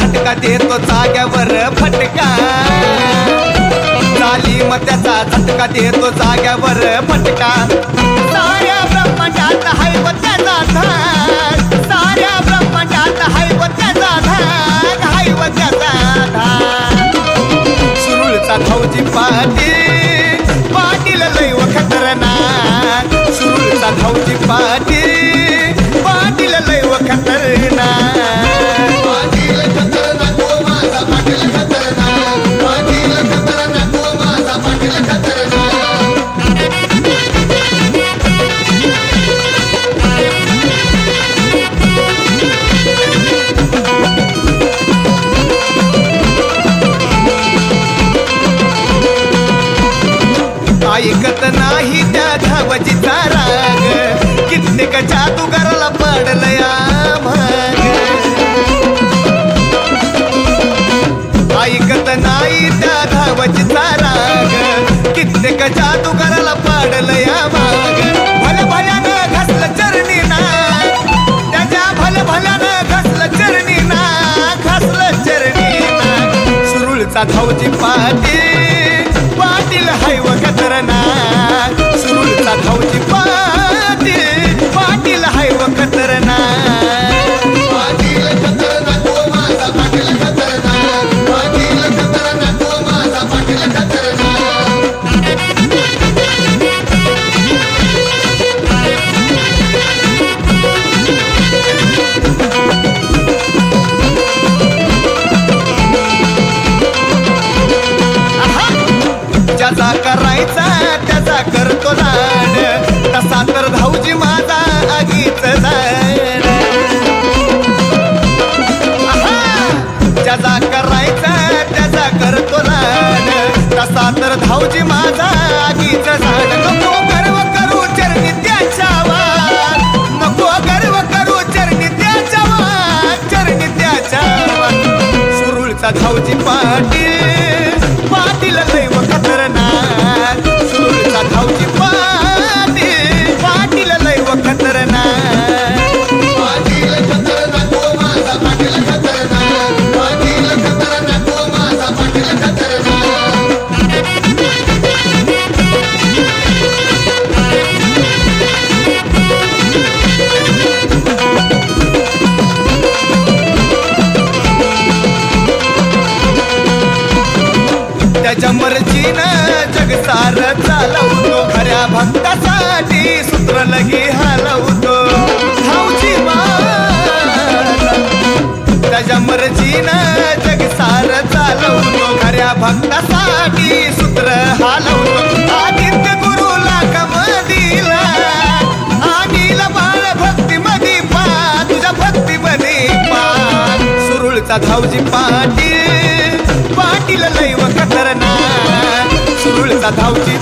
झटका देतो जाग्यावर फटका. झाली मग त्याचा झटका देतो जाग्यावर फटका. साऱ्या ब्रह्मांडात हाय व त्याचा धाक. साऱ्या ब्रह्मांडात हाय व त्याचा धाक हाय व त्याचा धाक. सुरुळचा धावजी पाटील पाटील लय व खतरनाक. सुरुळचा धावजी पाटील ऐकत नाही त्या धावजीचा राग कित्येक जादूगाराला या भाग भल भल्यानं घसलं चरणी ना त्याच्या भल भल्यानं घसलं चरणी ना घसलं चरणी ना सुरुळचा धावची पाटी ज्याचा करायचा त्याचा करतो लाड. तसा तर भाऊजी माझा आगीच झाड. ज्याचा करायचा त्याचा करतो लाड. तसा तर भाऊजी माझा आगीच झाड. नको गर्व करू चरणी त्याच्या नको गर्व करू चरणी त्याच्या चरणी त्याच्या सुरुळचा पाटील पाटील त्याच्या मर्जीनं जगसार चालवतो. खऱ्या भक्तासाठी सूत्र लगी हलवतो. भाऊजी त्याच्या मर्जीनं जगसार चालवतो. खऱ्या भक्तासाठी सूत्र हलवतो. धावजी पाटील पाटील लैव धावची